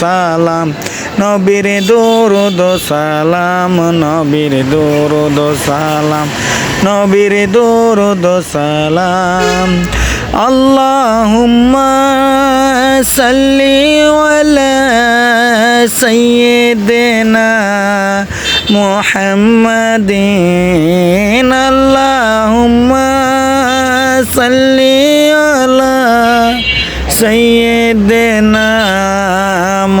সালাম, নবীর দুরুদ সালাম, নবীর দুরুদ সালাম, নবীর দুরুদ সালাম। আল্লাহুম্মা সাল্লি আলা সাইয়্যিদিনা মুহাম্মাদিন। আল্লাহুম্মা সাল্লি আলা সাইয়্যিদিনা মুহাম্মাদিন